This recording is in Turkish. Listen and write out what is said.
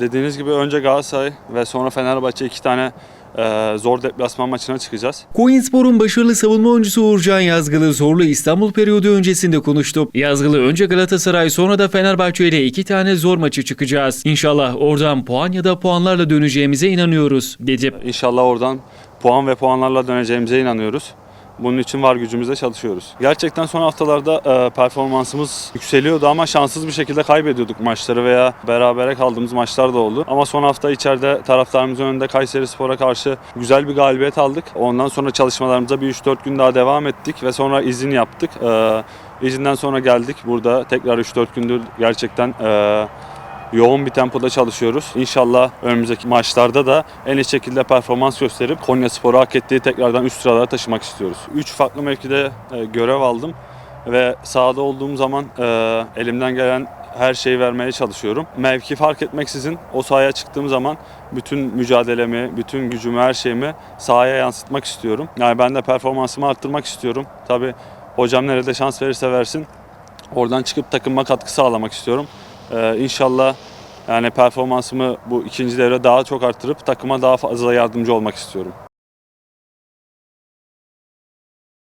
dediğiniz gibi önce Galatasaray ve sonra Fenerbahçe iki tane e, zor deplasman maçına çıkacağız. Koyunspor'un başarılı savunma oyuncusu Uğurcan Yazgılı zorlu İstanbul periyodu öncesinde konuştu. Yazgılı önce Galatasaray sonra da Fenerbahçe ile iki tane zor maçı çıkacağız. İnşallah oradan puan ya da puanlarla döneceğimize inanıyoruz dedi. İnşallah oradan puan ve puanlarla döneceğimize inanıyoruz. Bunun için var gücümüzle çalışıyoruz. Gerçekten son haftalarda e, performansımız yükseliyordu ama şanssız bir şekilde kaybediyorduk maçları veya berabere kaldığımız maçlar da oldu. Ama son hafta içeride taraftarımızın önünde Kayseri Spor'a karşı güzel bir galibiyet aldık. Ondan sonra çalışmalarımıza bir 3-4 gün daha devam ettik ve sonra izin yaptık. E, izinden sonra geldik burada tekrar 3-4 gündür gerçekten e, yoğun bir tempoda çalışıyoruz. İnşallah önümüzdeki maçlarda da en iyi şekilde performans gösterip Konya Spor'u hak ettiği tekrardan üst sıralara taşımak istiyoruz. 3 farklı mevkide e, görev aldım ve sahada olduğum zaman e, elimden gelen her şeyi vermeye çalışıyorum. Mevki fark etmeksizin o sahaya çıktığım zaman bütün mücadelemi, bütün gücümü, her şeyimi sahaya yansıtmak istiyorum. Yani ben de performansımı arttırmak istiyorum. Tabii hocam nerede şans verirse versin oradan çıkıp takıma katkı sağlamak istiyorum. Ee, inşallah yani performansımı bu ikinci devre daha çok arttırıp takıma daha fazla yardımcı olmak istiyorum.